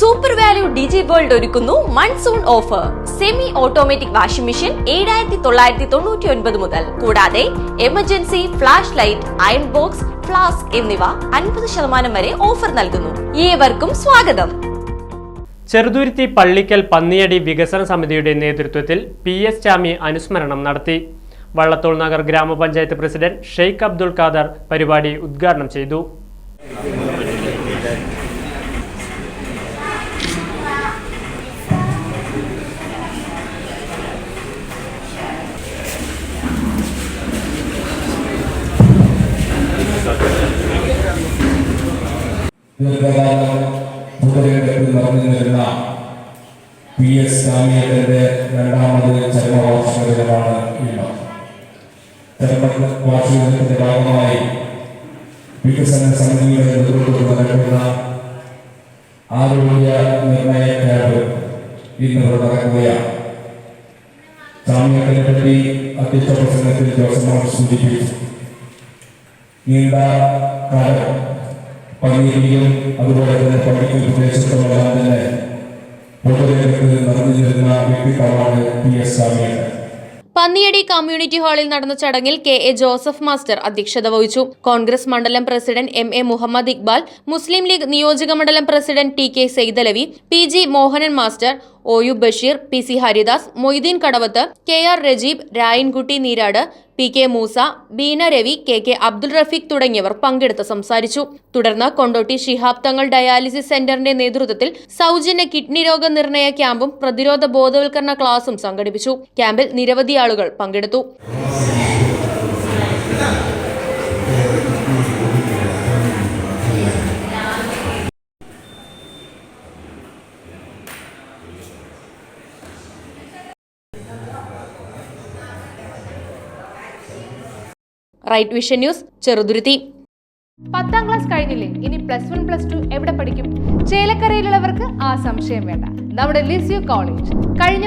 Super value digi world ഒരുക്കുന്നു monsoon offer semi automatic washing machine ഏഴായിരത്തി തൊള്ളായിരത്തി തൊണ്ണൂറ്റി ഒൻപത് മുതൽ. കൂടാതെ emergency flash light iron box flask എന്നിവ അൻപത് ശതമാനം വരെ ഓഫർ നൽകുന്നു. ഏവർക്കും സ്വാഗതം. ചെറുതുരുത്തി പള്ളിക്കൽ പന്നിയടി വികസന സമിതിയുടെ നേതൃത്വത്തിൽ പി എസ് ചാമി അനുസ്മരണം നടത്തി. വള്ളത്തോൾ നഗർ ഗ്രാമപഞ്ചായത്ത് പ്രസിഡന്റ് ഷെയ്ഖ് അബ്ദുൾ ഖാദർ പരിപാടി ഉദ്ഘാടനം ചെയ്തു. ദീർഘകാലം പൊതുരംഗത്ത് നിറഞ്ഞു നിന്നിരുന്ന പി എസ് സ്വാമിയുടെ രണ്ടാമത് ചരമവാർഷികമാണ് ഇന്ന് ചരമവാർഷികത്തിന്റെ ഭാഗമായി വികസന സമിതിയുടെ നേതൃത്വത്തിൽ നടക്കുന്ന ആരോഗ്യ നിർണയ ക്യാമ്പ് ഇന്ന് ഇവിടെ നടക്കുകയാണ് സ്വാമിയെ പറ്റി അധ്യക്ഷ നീണ്ട കാലം പള്ളിയിലും അതുപോലെ തന്നെ പള്ളിക്ക് പ്രദേശത്തുമെല്ലാം തന്നെ പി എസ് പന്നിയടി കമ്മ്യൂണിറ്റി ഹാളിൽ നടന്ന ചടങ്ങിൽ കെ എ ജോസഫ് മാസ്റ്റർ അധ്യക്ഷത വഹിച്ചു. കോൺഗ്രസ് മണ്ഡലം president M A Muhammad Iqbal Muslim League നിയോജക മണ്ഡലം president T K Saithalavi P G Mohanan master O U Basheer P C Haridas Moideen Kadavath K R Rajeeb Rayankutty Neerad P K Moosa Beena Ravi K K Abdul Rafeeq തുടങ്ങിയവർ പങ്കെടുത്ത് സംസാരിച്ചു. തുടർന്ന് Kondotty Shihab Thangal dialysis സെന്ററിന്റെ നേതൃത്വത്തിൽ സൗജന്യ kidney രോഗ നിർണയ ക്യാമ്പും പ്രതിരോധ ബോധവൽക്കരണ ക്ലാസും സംഘടിപ്പിച്ചു. ക്യാമ്പിൽ നിരവധി ആളുകൾ പങ്കെടുത്തു. Right vision news Cheruthuruthy. പത്താം ക്ലാസ് കഴിഞ്ഞില്ലേ? ഇനി പ്ലസ് വൺ പ്ലസ് ടു എവിടെ പഠിക്കും? ചേലക്കരയിലുള്ളവർക്ക് ആ സംശയം വേണ്ട. നമ്മുടെ ലിസ്യു കോളേജ്. കഴിഞ്ഞ